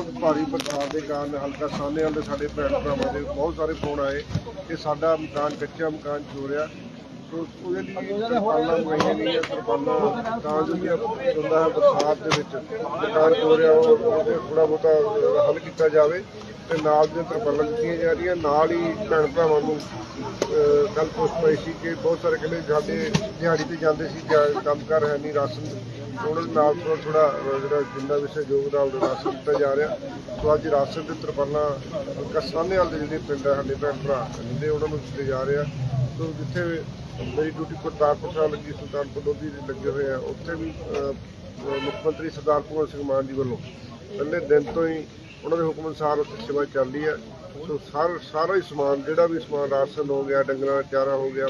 ਬਹੁਤ ਭਾਰੀ ਬਰਸਾਤ ਦੇ ਕਾਰਨ ਹਲਕਾ ਸਾਹਨੇਵਾਲ ਦੇ ਸਾਡੇ ਭੈਣ ਭਰਾਵਾਂ ਦੇ ਬਹੁਤ ਸਾਰੇ ਫੋਨ ਆਏ ਕਿ ਸਾਡਾ ਮਕਾਨ, ਕੱਚਾ ਮਕਾਨ ਚੋਰਿਆ। ਸੋ ਉਹਦੇ ਲਈ ਤਰਪਾਲਾਂ ਮੰਗਾਈਆਂ ਗਈਆਂ, ਤਰਪਾਲਾਂ ਤਾਂ ਜੋ ਕਿ ਹੁੰਦਾ ਹੈ ਬਰਸਾਤ ਦੇ ਵਿੱਚ ਮਕਾਨ ਚੋਰਿਆ, ਉਹ ਥੋੜਾ ਬਹੁਤਾ ਹੱਲ ਕੀਤਾ ਜਾਵੇ ਤੇ ਨਾਲ ਦੀਆਂ ਤਰਪਾਲਾਂ ਦਿੱਤੀਆਂ ਜਾ ਰਹੀਆਂ। ਨਾਲ ਹੀ ਭੈਣ ਭਰਾਵਾਂ ਨੂੰ ਕੱਲ ਪੋਸਟ ਪਾਈ ਸੀ ਕਿ ਬਹੁਤ ਸਾਰੇ ਕਹਿੰਦੇ ਸਾਡੇ ਦਿਹਾੜੀ ਤੇ ਜਾਂਦੇ ਸੀ ਜਾਂ ਕੰਮ ਕਰ ਹੈ ਨਹੀਂ ਰਾਸ਼ਨ ਉਹਨਾਂ ਦੇ ਨਾਲ ਥੋੜਾ ਥੋੜਾ ਜਿਹੜਾ ਜਿੰਨਾ ਵੀ ਸਹਿਯੋਗ ਨਾਲ ਉਹਦਾ ਰਾਸ਼ਨ ਦਿੱਤਾ ਜਾ ਰਿਹਾ, ਸੋ ਅੱਜ ਰਾਸ਼ਨ ਦੇ ਤਰਪਾਲਾਂ ਕਸਾਨੇ ਵਾਲੇ ਜਿਹੜੇ ਪਿੰਡ ਆ, ਸਾਡੇ ਭੈਣ ਭਰਾ ਰਹਿੰਦੇ ਉਹਨਾਂ ਨੂੰ ਦਿੱਤੇ ਜਾ ਰਹੇ ਆ। ਸੋ ਜਿੱਥੇ ਮੇਰੀ ਡਿਊਟੀ ਕਰਤਾਰਪੁਰ ਸਾਹਿਬ ਲੱਗੀ, ਸੁਲਤਾਨਪੁਰ ਲੋਧੀ ਦੇ ਲੱਗੇ ਹੋਏ ਆ, ਉੱਥੇ ਵੀ ਮੁੱਖ ਮੰਤਰੀ ਸਰਦਾਰ ਭਗਵੰਤ ਸਿੰਘ ਮਾਨ ਜੀ ਵੱਲੋਂ ਪਹਿਲੇ ਦਿਨ ਤੋਂ ਹੀ ਉਹਨਾਂ ਦੇ ਹੁਕਮ ਅਨੁਸਾਰ ਉੱਥੇ ਸੇਵਾ ਚੱਲ ਹੈ ਸੋ ਸਾਰਾ ਸਾਰਾ ਹੀ ਸਮਾਨ, ਜਿਹੜਾ ਵੀ ਸਮਾਨ ਰਾਸ਼ਨ ਹੋ ਗਿਆ, ਡੰਗਰਾਂ ਚਾਰਾ ਹੋ ਗਿਆ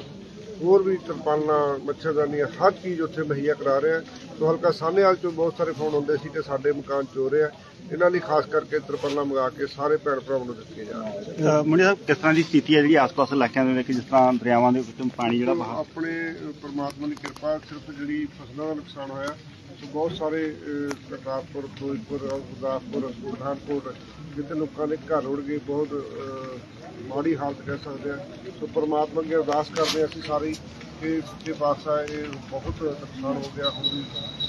ਹੋਰ ਵੀ ਤਰਪਾਲਾਂ ਮੱਛਰਦਾਨੀਆਂ ਹਰ ਚੀਜ਼ ਉੱਥੇ ਮੁਹੱਈਆ ਕਰਾ ਰਹੇ ਆ। ਸੋ ਹਲਕਾ ਸਾਹਨੇਵਾਲ ਚੋਂ ਬਹੁਤ ਸਾਰੇ ਫੋਨ ਹੁੰਦੇ ਸੀ ਕਿ ਸਾਡੇ ਮਕਾਨ ਚੋਰੇ ਆ। ਇਹਨਾਂ ਲਈ ਖਾਸ ਕਰਕੇ ਤਰਪਾਲਾਂ ਮੰਗਾ ਕੇ ਸਾਰੇ ਭੈਣ ਭਰਾਵਾਂ ਨੂੰ ਦਿੱਤੀਆਂ ਜਾ ਰਹੀਆਂ ਮੁੰਡੇ ਸਾਹਿਬ ਕਿਸ ਤਰ੍ਹਾਂ ਦੀ ਸਥਿਤੀ ਹੈ ਜਿਹੜੀ ਆਸ-ਪਾਸ ਇਲਾਕਿਆਂ ਦੇ ਵਿੱਚ ਜਿਸ ਤਰ੍ਹਾਂ ਦਰਿਆਵਾਂ ਦੇ ਵਿੱਚ ਪਾਣੀ ਜਿਹੜਾ ਵਹਾ ਆਪਣੇ ਪ੍ਰਮਾਤਮਾ ਦੀ ਕਿਰਪਾ ਸਿਰਫ ਜਿਹੜੀ ਫਸਲਾਂ ਦਾ ਨੁਕਸਾਨ ਹੋਇਆ ਸੋ ਬਹੁਤ ਸਾਰੇ ਕਰਤਾਰਪੁਰ ਫਿਰੋਜ਼ਪੁਰ ਗੁਰਦਾਸਪੁਰ ਪਠਾਨਕੋਟ ਜਿੱਥੇ ਲੋਕਾਂ ਦੇ ਘਰ ਉੜ ਗਏ ਬਹੁਤ ਮਾੜੀ ਹਾਲਤ ਕਹਿ ਸਕਦੇ ਆ। ਸੋ ਪਰਮਾਤਮਾ ਅੱਗੇ ਅਰਦਾਸ ਕਰਦੇ ਹਾਂ ਅਸੀਂ ਸਾਰੇ ਕਿ ਸੱਚੇ ਪਾਤਸ਼ਾਹ ਇਹ ਬਹੁਤ ਨੁਕਸਾਨ ਹੋ ਗਿਆ। ਹੁਣ ਵੀ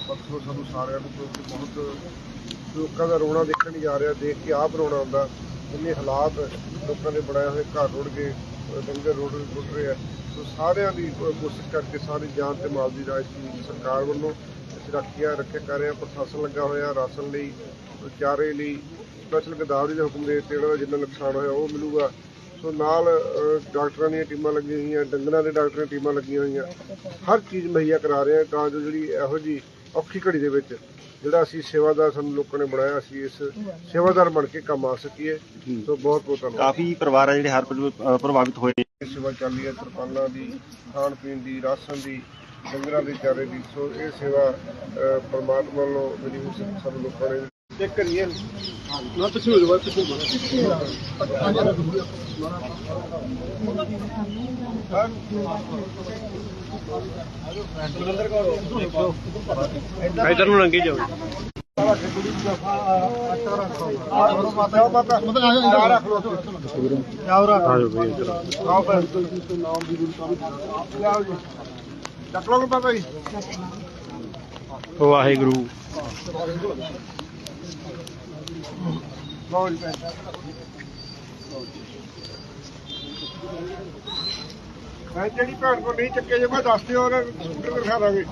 ਪਰਸੋਂ ਸਾਨੂੰ ਸਾਰਿਆਂ ਨੂੰ ਕਿਉਂਕਿ ਬਹੁਤ ਲੋਕਾਂ ਦਾ ਰੋਣਾ ਦੇਖਣ ਨਹੀਂ ਜਾ ਰਿਹਾ। ਦੇਖ ਕੇ ਆਪ ਰੋਣਾ ਆਉਂਦਾ ਇੰਨੇ ਹਾਲਾਤ ਲੋਕਾਂ ਨੇ ਬਣਾਏ ਹੋਏ ਘਰ ਰੁੜ ਗਏ ਅ, ਡੰਗਰ ਰੁੜ ਰੁੜ ਰਹੇ ਆ। ਸੋ ਸਾਰਿਆਂ ਦੀ ਕੋਸ਼ਿਸ਼ ਕਰਕੇ ਸਾਰੀ ਜਾਨ ਤੇ ਮਾਲ ਦੀ ਰਾਜ ਸਰਕਾਰ ਵੱਲੋਂ। ਅਸੀਂ ਰੱਖਿਆ ਰੱਖਿਆ ਕਰ ਰਿਹਾ ਪ੍ਰਸ਼ਾਸਨ ਲੱਗਾ ਹੋਇਆ ਰਾਸ਼ਨ ਲਈ ਚਾਰੇ ਲਈ। ਸਪੈਸ਼ਲ ਗਦਾਵਰੀ ਦੇ ਹੁਕਮ ਦੇ ਦਿੱਤੇ ਇਹਨਾਂ ਦਾ ਜਿੰਨਾ ਨੁਕਸਾਨ ਹੋਇਆ ਉਹ ਮਿਲੂਗਾ। ਸੋ ਨਾਲ ਡਾਕਟਰਾਂ ਦੀਆਂ ਟੀਮਾਂ ਲੱਗੀਆਂ ਹੋਈਆਂ ਡੰਗਰਾਂ ਦੇ ਡਾਕਟਰਾਂ ਦੀਆਂ ਟੀਮਾਂ ਲੱਗੀਆਂ ਹੋਈਆਂ। ਹਰ ਚੀਜ਼ ਮੁਹੱਈਆ ਕਰਾ ਰਹੇ ਹਾਂ ਤਾਂ ਜੋ ਜਿਹੜੀ ਇਹੋ ਜੀ ਔਖੀ ਘੜੀ ਦੇ ਵਿੱਚ ਜਿਹੜਾ ਅਸੀਂ ਸੇਵਾਦਾਰ ਸਾਨੂੰ ਲੋਕਾਂ ਨੇ ਬਣਾਇਆ ਅਸੀਂ ਇਸ ਸੇਵਾਦਾਰ ਬਣ ਕੇ ਕੰਮ ਆ ਸਕੀਏ। ਸੋ ਬਹੁਤ ਬਹੁਤ ਧੰਨਵਾਦ। ਕਾਫੀ ਪਰਿਵਾਰ ਆ ਜਿਹੜੇ ਹਰ ਅ, ਪ੍ਰਭਾਵਿਤ ਹੋਏ। ਇਹ ਸੇਵਾ ਚੱਲ ਰਹੀ ਹੈ ਤਰਪਾਲਾਂ ਦੀ ਖਾਣ ਪੀਣ ਦੀ ਰਾਸ਼ਨ ਦੀ ਡੰਗਰਾਂ ਦੇ ਚਾਰੇ ਦੀ। ਸੋ ਇਹ ਸੇਵਾ ਪ੍ਰਮਾਤਮਾ ਵੱਲੋਂ ਮਿਲੀ ਹੋਈ ਸੀ ਸਾਨੂੰ ਲੋਕਾਂ ਨੇ ਚੈੱਕ ਕਰੀਏ ਨਾ ਪਿੱਛੇ ਹੋ ਜਾਓ ਪਿੱਛੇ ਇਧਰ ਨੂੰ ਲੰਗੀ ਜਾਓ। ਵਾਹਿਗੁਰੂ। ਮੈਂ ਜਿਹੜੀ ਭੈਣ ਕੋ ਨਹੀਂ ਚੱਕੇ ਜੇ ਦੱਸ ਦਿਓ ਉਹਨਾਂ ਸਕੂਟਰ ਦਿਖਾ ਦਾਂਗੇ।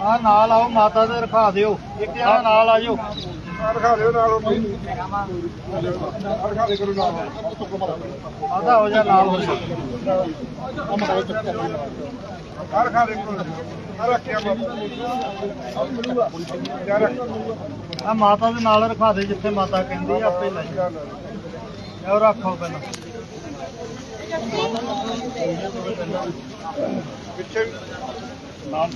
ਆ ਨਾਲ ਆਓ ਮਾਤਾ ਦੇ ਰਖਾ ਦਿਓ। ਇੱਕ ਜਣਾ ਨਾਲ ਆ ਜਾਓ। ਆ ਦਿਖਾ ਦਿਓ ਨਾਲ ਉਹ ਆ ਦਿਖਾ ਦੇ ਕਰੋ ਨਾਲ ਆਦਾ ਹੋ ਜਾ ਨਾਲ ਹੋ ਜਾ। ਆ ਦਿਖਾ ਦੇ ਕਰੋ ਆ ਰੱਖਿਆ ਬਾਬਾ। ਯਾਰ। ਆ ਮਾਤਾ ਦੇ ਨਾਲ ਰਖਾ ਦੇ ਜਿੱਥੇ ਮਾਤਾ ਕਹਿੰਦੀ ਆਪੇ ਲੈ ਜਾ। ਉਹ ਰੱਖੋ ਪਹਿਲਾਂ। ਪਿੱਛੇ ਨਾਲ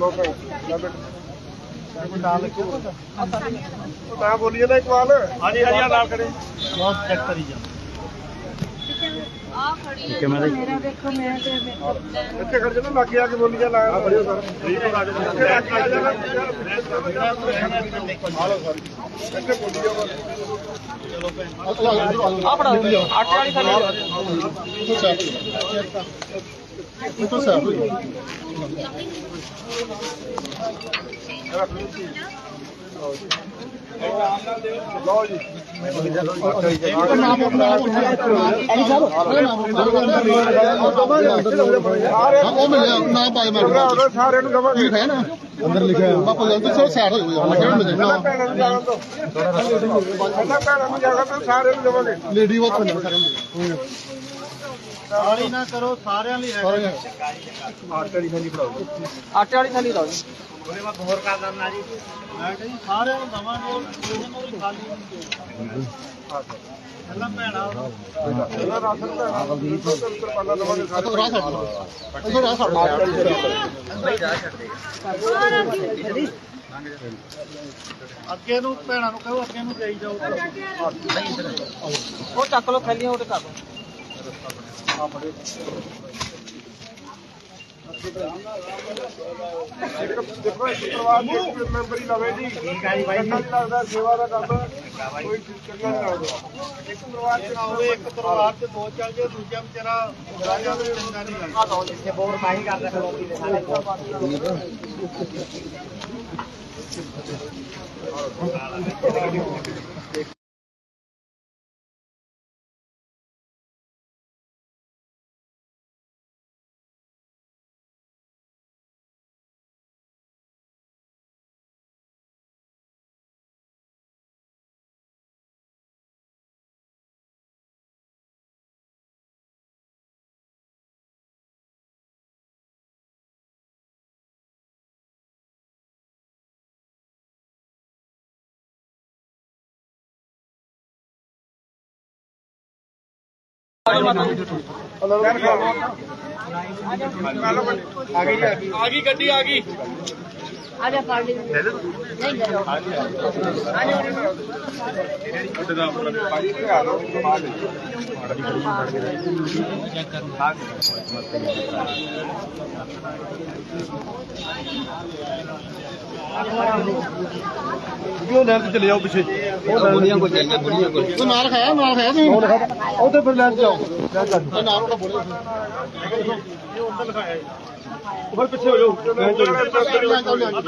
ਲੋ ਤਾਂ ਬੋਲੀਏ ਨਾ ਇਕਵਾਲ ਹਾਂਜੀ ਹਾਂਜੀ ਆ ਨਾਲ ਖੜੇ। ਬਹੁਤ ਚੈੱਕ ਕਰੀ ਜਾ। ਆ ਖੜੀ ਹੈ? ਮੇਰਾ ਦੇਖੋ ਮੈਂ ਤੇ ਦੇਖੋ ਇੱਥੇ ਖੜ ਜਾ ਲੱਗ ਗਿਆ ਕਿ ਬੋਲੀ ਜਾ ਲਾਇਆ ਬੜਿਓ ਸਰ। ਇੱਥੇ ਲੱਗ ਗਿਆ ਜਾ ਹਾਲੋ ਸਰ ਇੱਥੇ ਬੋਲੀ ਜਾ ਆ ਫੜਾ ਆਟੇ ਵਾਲੀ ਖਾਲੀ ਲਓ ਜੀ ਉਹ ਮਿਲਿਆ ਨਾ ਪਾਏ ਮੈਂ ਉਹਦਾ ਸਾਰਿਆਂ ਨੂੰ ਦਵਾਂਗੇ ਹੈ ਨਾ ਅੰਦਰ ਲਿਖਿਆ ਬਾਪੂ ਜੀ ਤੁਸੀਂ ਸਾਈਡ ਹੋ ਜਾਓ ਮੈਂ ਕਿਹਾ ਪਹਿਲਾਂ ਮਿਲਿਆ ਭੈਣਾਂ ਨੂੰ ਜਾਣ ਦੋ। ਪਹਿਲਾਂ ਭੈਣਾਂ ਨੂੰ ਜਾਣਾ ਤਾਂ ਸਾਰਿਆਂ ਨੂੰ ਦਵਾਂਗੇ ਲੇਡੀ ਸਾਰੇ ਨਾ ਕਰੋ ਸਾਰਿਆਂ ਲਈ ਸਾਰੇ ਆਟੇ ਵਾਲੀ ਥਾਲੀ ਲਾਓ ਜੀ। ਉਹਦੇ ਬਾਅਦ ਹੋਰ ਕਰ ਦਿੰਦਾ ਜੀ। ਮੈਂ ਕਿਹਾ ਜੀ ਸਾਰਿਆਂ ਨੂੰ ਦਵਾਂਗੇ ਇਹਨਾਂ ਨੂੰ ਖਾਲੀ ਨਹੀਂ ਦਿਓ ਪਹਿਲਾਂ ਭੈਣਾ ਪਹਿਲਾਂ ਰਾਸ਼ਨ ਭੈਣਾਂ ਨੂੰ। ਤਰਪਾਲਾਂ ਦਵਾਂਗੇ ਸਾਰੇ ਰਾਹ ਛੱਡ ਦਿਓ ਰਾਹ ਛੱਡ ਦਿਓ ਅੱਗੇ ਨੂੰ ਭੈਣਾਂ ਨੂੰ ਕਹੋ ਅੱਗੇ ਨੂੰ ਜਾਈ ਜਾਓ। ਉਹ ਚੱਕ ਲਓ ਥੈਲੀਆਂ ਉਹਦੇ ਕਰ ਇੱਕ ਦੇਖੋ ਇੱਕ ਪਰਿਵਾਰ ਦੇ ਇੱਕ ਮੈਂਬਰ ਹੀ ਲਵੇ ਜੀ ਠੀਕ ਹੈ ਜੀ ਬਾਈ ਜੀ ਲੱਗਦਾ ਸੇਵਾ ਦਾ ਕੰਮ ਕੋਈ ਚੰਗਾ ਨਹੀਂ ਲੱਗਦਾ ਇੱਕ ਪਰਿਵਾਰ ਚ ਹੋਵੇ ਇੱਕ ਪਰਿਵਾਰ ਚ ਦੋ ਚੱਲ ਜੇ ਦੂਜਾ ਵਿਚਾਰਾ ਉਗਰਾ ਜਾਵੇ ਚੰਗਾ ਨਹੀਂ ਲੱਗਦਾ ਜਿੱਥੇ ਬੋਰ ਮਾਹੀ ਕਰਦਾ ਖਲੋਤੀ ਦੇ ਸਾਰੇ ਆ ਗਈ ਗੱਡੀ ਆ ਗਈ। ਨਹੀਂ ਜਾਓ ਕਿਉਂ ਲੈਣ ਤੇ ਚਲੇ ਜਾਓ ਪਿੱਛੇ ਉਹ ਨਾਲ ਖਾਇਆ ਨਾਲ ਖਾਇਆ ਤੁਸੀਂ ਉੱਥੇ ਫਿਰ ਲੈਣ ਜਾਓ ਉਹ ਨਾਲ ਉਹਦਾ ਬੋਲੇ ਉੱਪਰ ਪਿੱਛੇ ਹੋ ਜਾਓ। ਲੈਣ ਚਲੋ।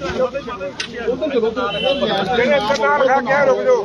ਜਾਓ ਜਿਹੜੇ ਇੱਥੇ ਨਾਲ ਖਾ ਕੇ ਆਏ, ਰੁਕ ਜਾਓ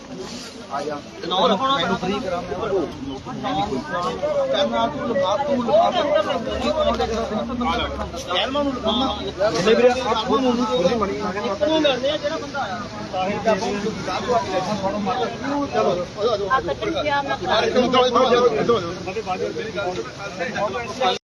ਆ ਕੱਟੀ ਪਿਆ ਮੈਂ ਇੱਧਰ ਆਓ, ਇੱਧਰ ਆਓ, ਇੱਧਰ ਆਓ।